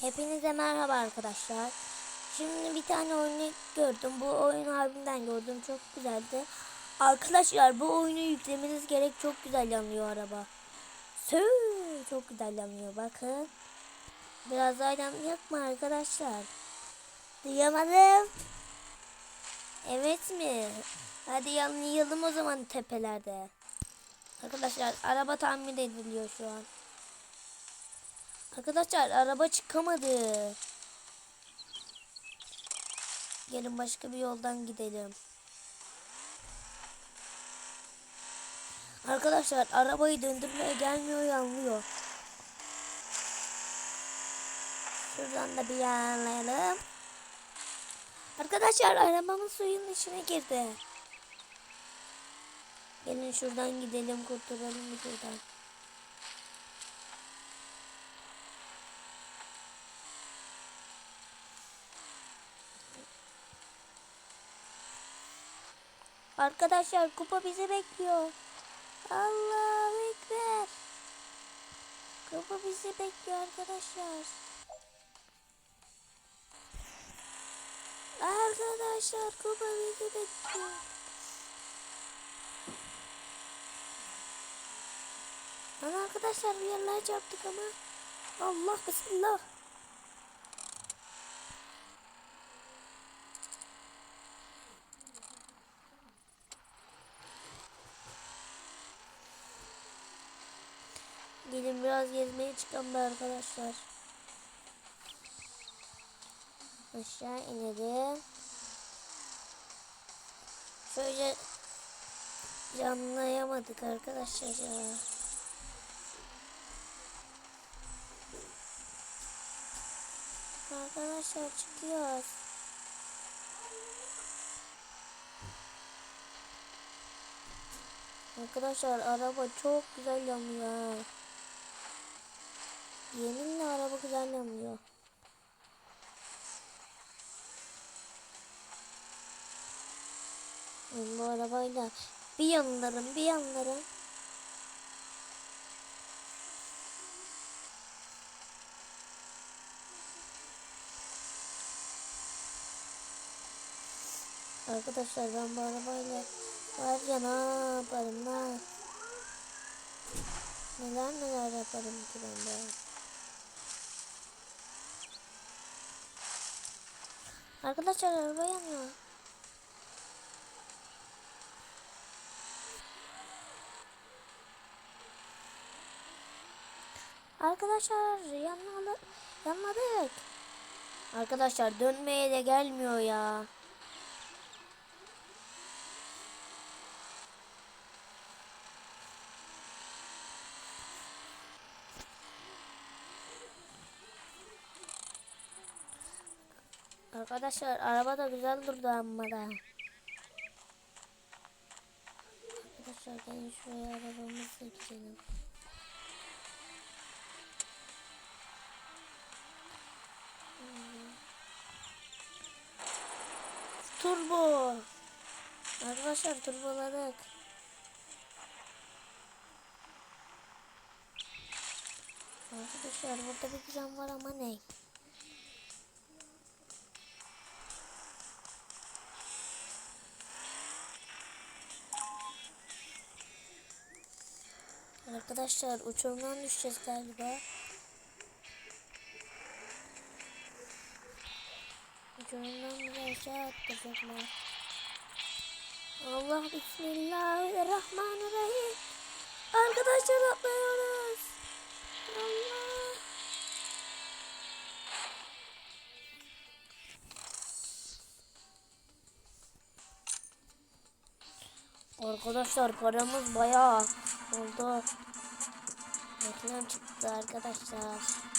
Hepinize merhaba arkadaşlar. Şimdi bir tane oyunu gördüm. Bu oyunu harbiden gördüm. Çok güzeldi. Arkadaşlar bu oyunu yüklemeniz gerek. Çok güzel yanıyor araba. Sö çok güzel yanıyor. Bakın. Biraz daha mı arkadaşlar? Duyamadım. Evet mi? Hadi yanlayalım o zaman tepelerde. Arkadaşlar araba tamir ediliyor şu an. Arkadaşlar araba çıkamadı. Gelin başka bir yoldan gidelim. Arkadaşlar arabayı döndürmeye gelmiyor yanlıyor. Şuradan da bir yanlayalım. Arkadaşlar arabamın suyun içine girdi. Gelin şuradan gidelim kurtulalım şuradan. Arkadaşlar kupa bizi bekliyor. Allahu Ekber. Kupa bizi bekliyor arkadaşlar. Arkadaşlar kupa bizi bekliyor. Lan arkadaşlar bir yerler çarptık ama. Allah bismillah. Gelin biraz gezmeye çıkalım da arkadaşlar. Aşağı inelim. Şöyle yanlayamadık arkadaşlar ya. Arkadaşlar çıkıyoruz. Arkadaşlar araba çok güzel yanıyor. Yeminle araba güzel yanıyor. Ben bu arabayla bir yanlarım bir yanlarım. Arkadaşlar ben bu arabayla var ya ne yaparım ne Neler neler yaparım ki ben de. Arkadaşlar araba yanıyor. Arkadaşlar yanmalı, yanmadık. Arkadaşlar dönmeye de gelmiyor ya. Arkadaşlar araba da güzel durdu amma da. Arkadaşlar gelin şuraya arabamızla gidelim. Turbo. Arkadaşlar turboladık. Arkadaşlar burada bir cam var ama ne? Arkadaşlar uçurumdan düşeceğiz galiba. Uçurumdan bizi aşağı attıracaklar. Allah Bismillahirrahmanirrahim. Arkadaşlar atlıyoruz. Allah. Arkadaşlar paramız bayağı oldu. Reklam çıktı arkadaşlar.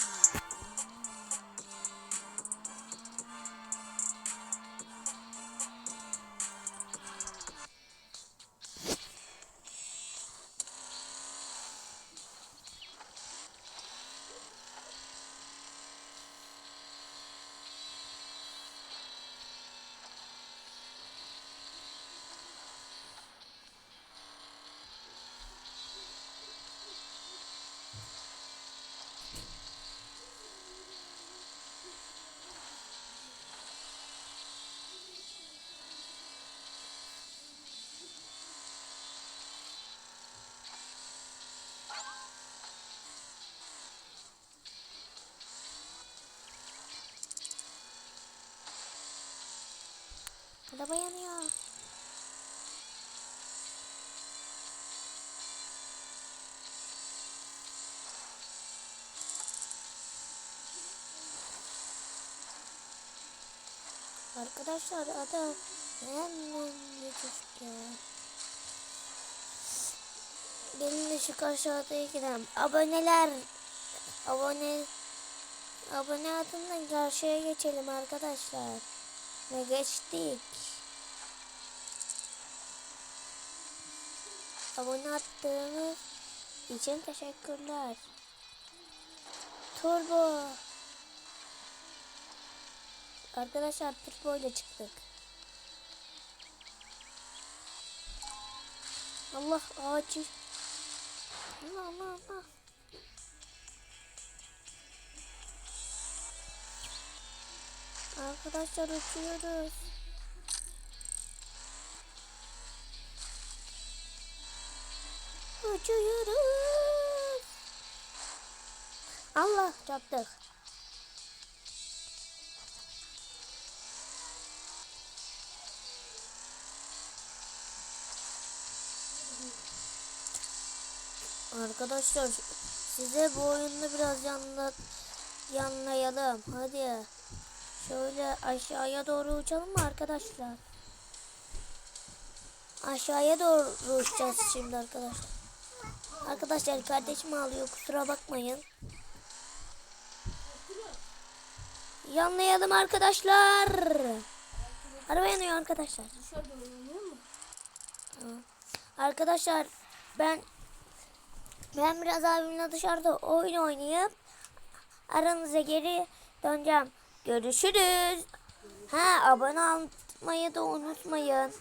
Araba yanıyor. Arkadaşlar adam hemen çocuk ya. Şu aşağıya gidelim. Aboneler abone abone adından karşıya geçelim arkadaşlar. Ve geçtik. Abone attığınız için teşekkürler. Turbo. Arkadaşlar turbo ile çıktık. Allah ağacı. Allah Allah Allah. Arkadaşlar uçuyoruz. Uçuyoruz. Allah çarptık. Arkadaşlar size bu oyunu biraz yanla, yanlayalım. Hadi. Şöyle aşağıya doğru uçalım mı arkadaşlar? Aşağıya doğru uçacağız şimdi arkadaşlar. Arkadaşlar kardeşim ağlıyor kusura bakmayın. Yanlayalım arkadaşlar. Araba yanıyor arkadaşlar. Arkadaşlar ben ben biraz abimle dışarıda oyun oynayıp aranıza geri döneceğim. Görüşürüz. Ha abone olmayı da unutmayın.